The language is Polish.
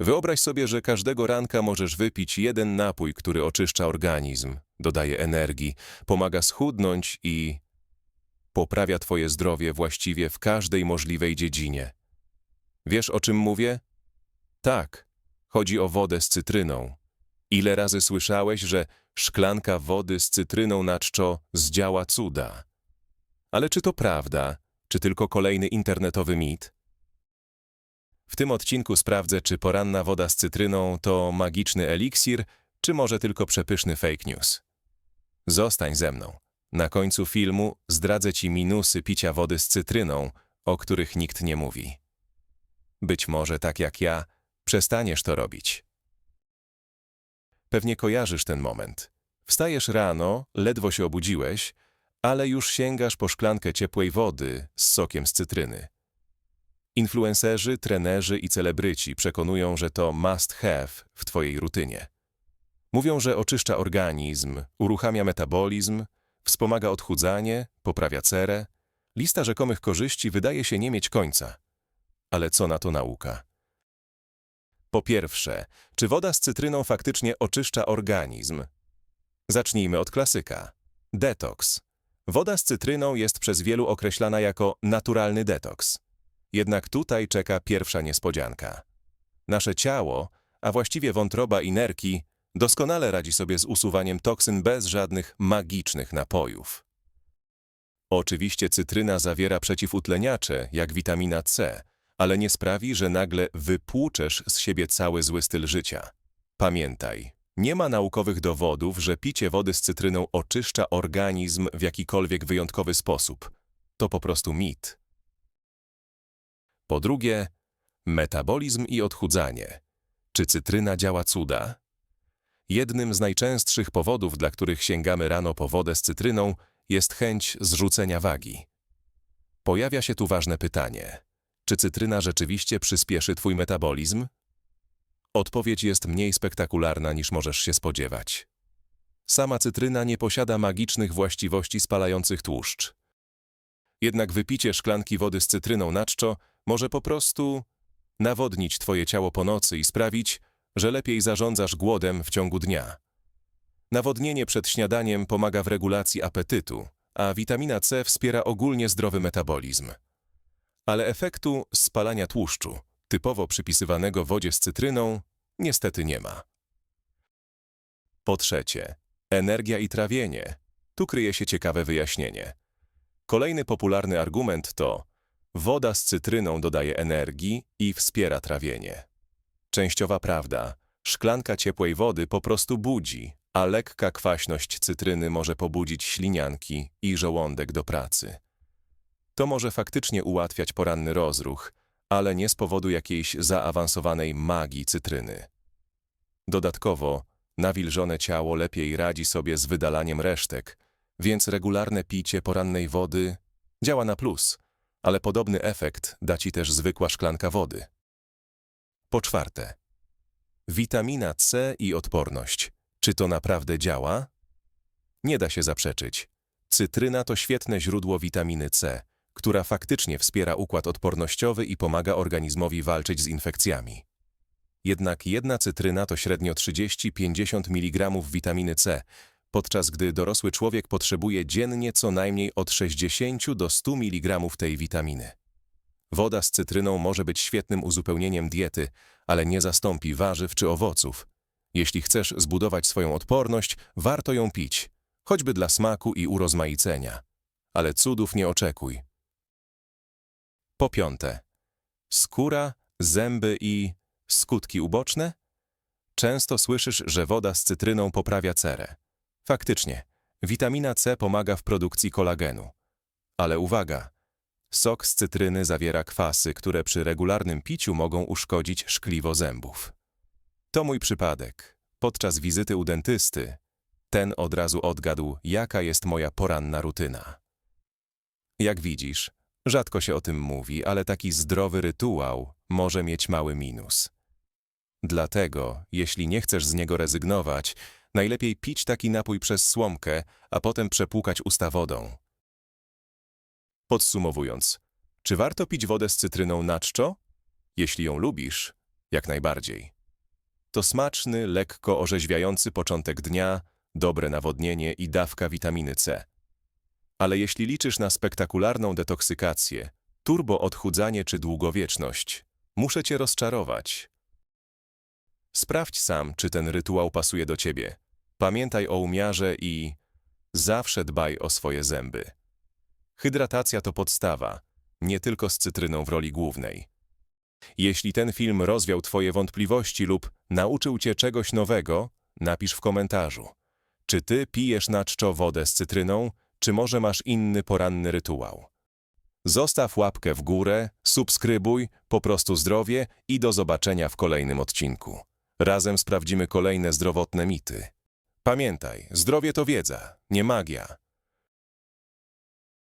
Wyobraź sobie, że każdego ranka możesz wypić jeden napój, który oczyszcza organizm, dodaje energii, pomaga schudnąć i poprawia twoje zdrowie właściwie w każdej możliwej dziedzinie. Wiesz, o czym mówię? Tak, chodzi o wodę z cytryną. Ile razy słyszałeś, że szklanka wody z cytryną na czczo zdziała cuda? Ale czy to prawda, czy tylko kolejny internetowy mit? W tym odcinku sprawdzę, czy poranna woda z cytryną to magiczny eliksir, czy może tylko przepyszny fake news. Zostań ze mną. Na końcu filmu zdradzę Ci minusy picia wody z cytryną, o których nikt nie mówi. Być może tak jak ja, przestaniesz to robić. Pewnie kojarzysz ten moment. Wstajesz rano, ledwo się obudziłeś, ale już sięgasz po szklankę ciepłej wody z sokiem z cytryny. Influencerzy, trenerzy i celebryci przekonują, że to must have w Twojej rutynie. Mówią, że oczyszcza organizm, uruchamia metabolizm, wspomaga odchudzanie, poprawia cerę. Lista rzekomych korzyści wydaje się nie mieć końca. Ale co na to nauka? Po pierwsze, czy woda z cytryną faktycznie oczyszcza organizm? Zacznijmy od klasyka. Detoks. Woda z cytryną jest przez wielu określana jako naturalny detoks. Jednak tutaj czeka pierwsza niespodzianka. Nasze ciało, a właściwie wątroba i nerki, doskonale radzi sobie z usuwaniem toksyn bez żadnych magicznych napojów. Oczywiście cytryna zawiera przeciwutleniacze, jak witamina C, ale nie sprawi, że nagle wypłuczesz z siebie cały zły styl życia. Pamiętaj, nie ma naukowych dowodów, że picie wody z cytryną oczyszcza organizm w jakikolwiek wyjątkowy sposób. To po prostu mit. Po drugie, metabolizm i odchudzanie. Czy cytryna działa cuda? Jednym z najczęstszych powodów, dla których sięgamy rano po wodę z cytryną, jest chęć zrzucenia wagi. Pojawia się tu ważne pytanie. Czy cytryna rzeczywiście przyspieszy twój metabolizm? Odpowiedź jest mniej spektakularna niż możesz się spodziewać. Sama cytryna nie posiada magicznych właściwości spalających tłuszcz. Jednak wypicie szklanki wody z cytryną na czczo może po prostu nawodnić twoje ciało po nocy i sprawić, że lepiej zarządzasz głodem w ciągu dnia. Nawodnienie przed śniadaniem pomaga w regulacji apetytu, a witamina C wspiera ogólnie zdrowy metabolizm. Ale efektu spalania tłuszczu, typowo przypisywanego wodzie z cytryną, niestety nie ma. Po trzecie, energia i trawienie. Tu kryje się ciekawe wyjaśnienie. Kolejny popularny argument to woda z cytryną dodaje energii i wspiera trawienie. Częściowa prawda. Szklanka ciepłej wody po prostu budzi, a lekka kwaśność cytryny może pobudzić ślinianki i żołądek do pracy. To może faktycznie ułatwiać poranny rozruch, ale nie z powodu jakiejś zaawansowanej magii cytryny. Dodatkowo, nawilżone ciało lepiej radzi sobie z wydalaniem resztek, więc regularne picie porannej wody działa na plus, ale podobny efekt da ci też zwykła szklanka wody. Po czwarte, witamina C i odporność. Czy to naprawdę działa? Nie da się zaprzeczyć. Cytryna to świetne źródło witaminy C, która faktycznie wspiera układ odpornościowy i pomaga organizmowi walczyć z infekcjami. Jednak jedna cytryna to średnio 30-50 mg witaminy C, podczas gdy dorosły człowiek potrzebuje dziennie co najmniej od 60 do 100 mg tej witaminy. Woda z cytryną może być świetnym uzupełnieniem diety, ale nie zastąpi warzyw czy owoców. Jeśli chcesz zbudować swoją odporność, warto ją pić, choćby dla smaku i urozmaicenia. Ale cudów nie oczekuj. Po piąte, skóra, zęby i skutki uboczne? Często słyszysz, że woda z cytryną poprawia cerę. Faktycznie, witamina C pomaga w produkcji kolagenu. Ale uwaga, sok z cytryny zawiera kwasy, które przy regularnym piciu mogą uszkodzić szkliwo zębów. To mój przypadek. Podczas wizyty u dentysty ten od razu odgadł, jaka jest moja poranna rutyna. Jak widzisz, rzadko się o tym mówi, ale taki zdrowy rytuał może mieć mały minus. Dlatego, jeśli nie chcesz z niego rezygnować, najlepiej pić taki napój przez słomkę, a potem przepłukać usta wodą. Podsumowując, czy warto pić wodę z cytryną na czczo? Jeśli ją lubisz, Jak najbardziej. To smaczny, lekko orzeźwiający początek dnia, dobre nawodnienie i dawka witaminy C. Ale jeśli liczysz na spektakularną detoksykację, turbo odchudzanie czy długowieczność, muszę cię rozczarować. Sprawdź sam, czy ten rytuał pasuje do ciebie. Pamiętaj o umiarze i zawsze dbaj o swoje zęby. Hydratacja to podstawa, nie tylko z cytryną w roli głównej. Jeśli ten film rozwiał Twoje wątpliwości lub nauczył Cię czegoś nowego, napisz w komentarzu. Czy Ty pijesz na czczo wodę z cytryną, czy może masz inny poranny rytuał? Zostaw łapkę w górę, subskrybuj, po prostu zdrowie i do zobaczenia w kolejnym odcinku. Razem sprawdzimy kolejne zdrowotne mity. Pamiętaj, zdrowie to wiedza, nie magia.